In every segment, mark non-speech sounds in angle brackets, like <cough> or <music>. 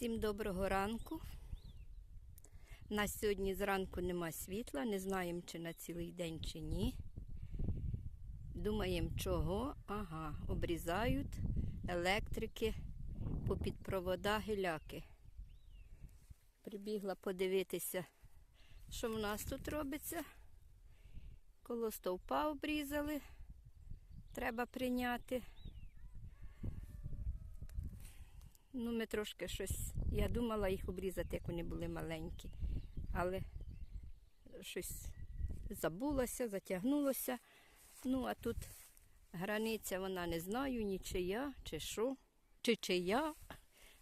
Всім доброго ранку. У нас сьогодні зранку нема світла, не знаємо, чи на цілий день, чи ні. Думаємо, чого? Ага, обрізають електрики попід провода гіляки. Прибігла подивитися, що в нас тут робиться. Коло стовпа обрізали. Треба прийняти. Ну, ми трошки щось. Я думала їх обрізати, як вони були маленькі. Але щось забулося, затягнулося. Ну, а тут границя, вона не знаю, ні чия, чи що, чи чия.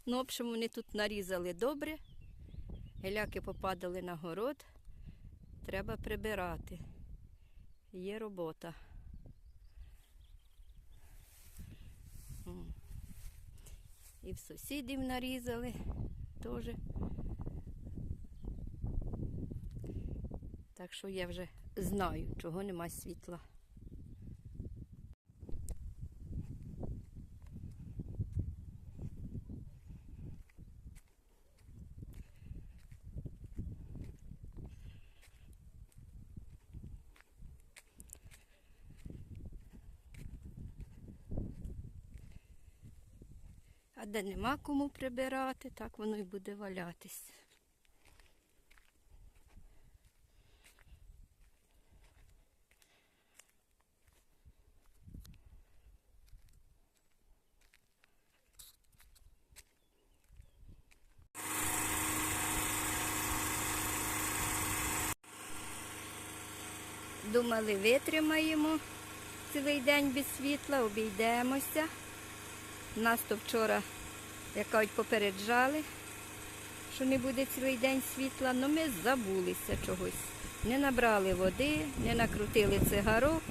Ну, в общем, вони тут нарізали добре. Геляки попадали на город. Треба прибирати. Є робота. І в сусідів нарізали теж. Так що я вже знаю, чого нема світла. А де нема кому прибирати, так воно і буде валятись. Думали, витримаємо цілий день без світла, обійдемося. Нас то вчора, як кажуть, попереджали, що не буде цілий день світла, але ми забулися чогось. Не набрали води, не накрутили цигарок.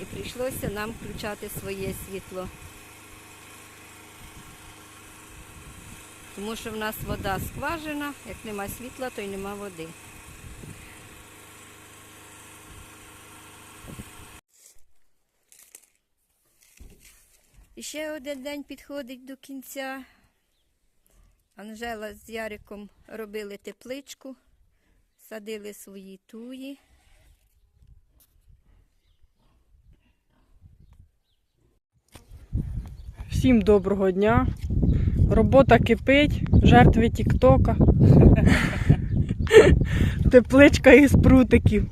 І прийшлося нам включати своє світло. Тому що в нас вода скважина, як нема світла, то й нема води. Ще один день підходить до кінця. Анжела з Яриком робили тепличку, садили свої туї. Всім доброго дня. Робота кипить, жертви Тіктока. <laughs> Тепличка із прутиків.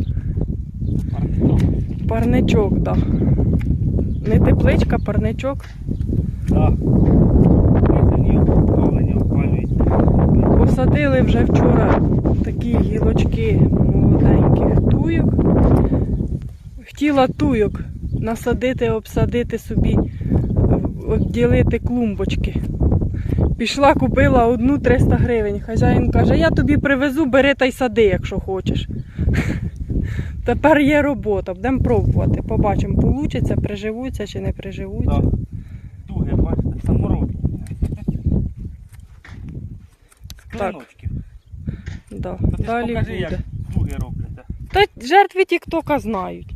Парничок, так. Не тепличка, парничок. Опалення опалюють. Посадили вже вчора такі гілочки молоденьких туйок. Хотіла туйок насадити, обсадити собі, обділити клумбочки. Пішла, купила одну 300 гривень. Хазяїн каже, я тобі привезу, бери та й сади, якщо хочеш. Тепер є робота, будемо пробувати. Побачимо, получиться, приживуться чи не приживуться. З клиночків. Да. То ти ж Далі покажи, буде. як туги робляться. Та жертви Тіктока знають,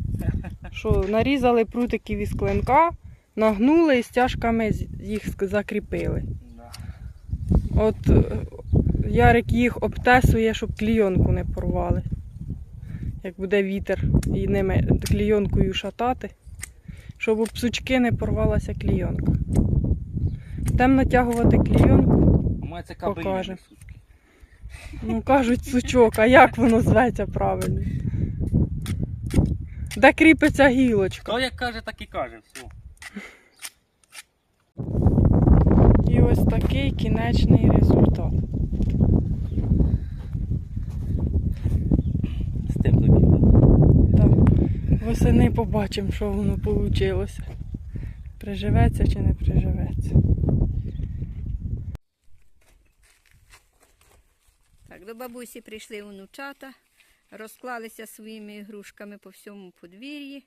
що нарізали прутиків із клинка, нагнули і стяжками їх закріпили. Да. От е, Ярик їх обтесує, щоб клійонку не порвали. Як буде вітер і ними клійонкою шатати, щоб об псучки не порвалася клійонка. Будемо натягувати клійонку, У Покаже. Ну кажуть сучок, а як воно зветься правильно? Де кріпиться гілочка? То як каже, так і каже, все. І ось такий кінечний результат. Степлики. Так. Восени побачимо, що воно вийшло. Приживеться чи не приживеться. До бабусі прийшли онучата, розклалися своїми ігрушками по всьому подвір'ї.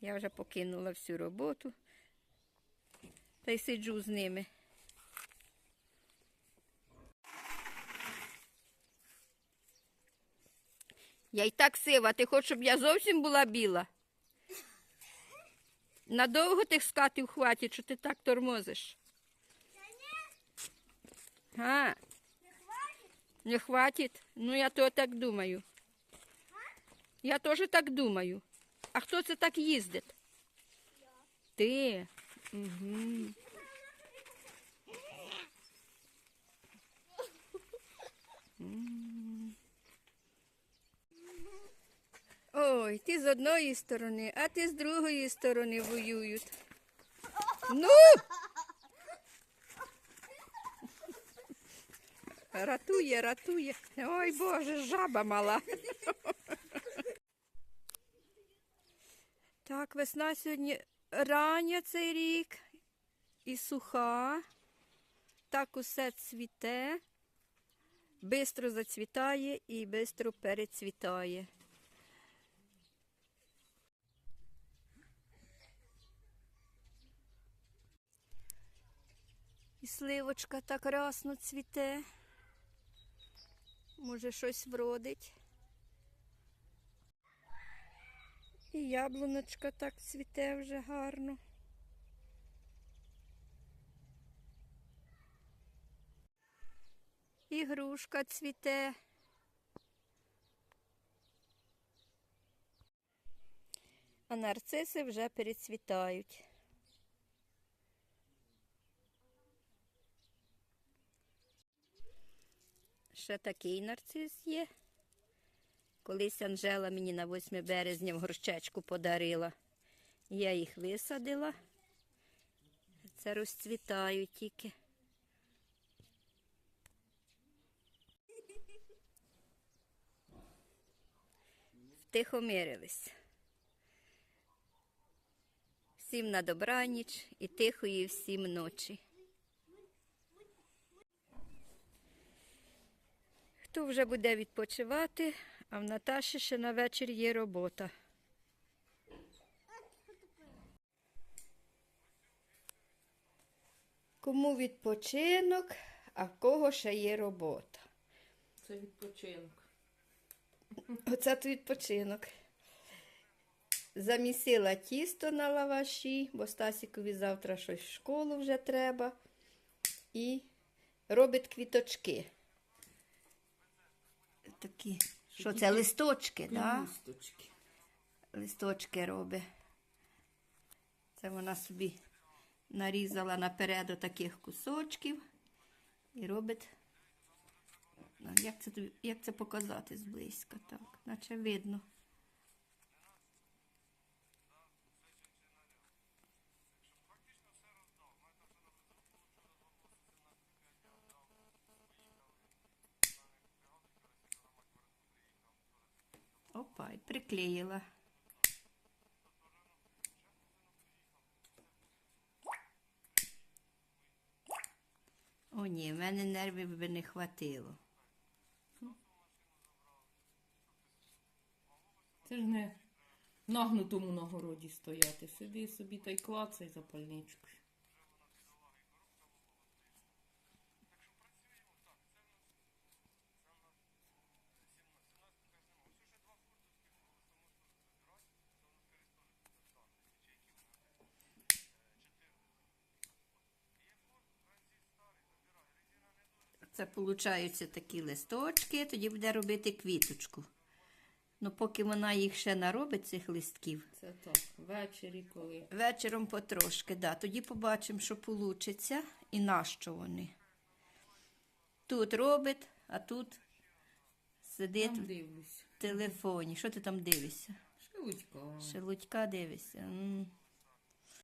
Я вже покинула всю роботу та й сиджу з ними. Я й так сива, ти хочеш, щоб я зовсім була біла? Надовго тих скатів хватить, що ти так тормозиш? А, не хватить? Ну, я то так думаю. Я теж так думаю. А хто це так їздить? Ти. Угу. Ой, ти з одної сторони, а ти з другої сторони воюють. Ну! Ратує, ратує. Ой Боже, жаба мала. Так, весна сьогодні рання цей рік і суха. Так усе цвіте, бистро зацвітає і бистро перецвітає. І сливочка так рясно цвіте. Може, щось вродить. І яблуночка так цвіте вже гарно. І грушка цвіте. А нарциси вже перецвітають. Ще такий нарцис є. Колись Анжела мені на 8 березня в горщечку подарила. Я їх висадила. Це розцвітають тільки. Втихомирились. Всім на добраніч і тихої всім ночі. Хто вже буде відпочивати, а в Наташі ще на вечір є робота. Кому відпочинок, а в кого ще є робота. Це відпочинок. Оце то відпочинок. Замісила тісто на лаваші, бо Стасікові завтра щось в школу вже треба. І робить квіточки. Такі. Що це? Листочки, так? Листочки. Листочки робить. Це вона собі нарізала наперед таких кусочків і робить. Ну, Як це, як це показати зблизька? Так, наче видно. Опа, і приклеїла. О, ні, в мене нервів би не хватило. Це ж не нагнутому на городі стояти. Сиди собі та й клацай запальничкою. Це получаються такі листочки, тоді буде робити квіточку. Ну, поки вона їх ще наробить, цих листків, Це так, ввечері, коли. вечором потрошки, да, тоді побачимо, що вийде і на що вони. Тут робить, а тут сидить в телефоні. Що ти там дивишся? Шелудька. Шелудька дивишся. М.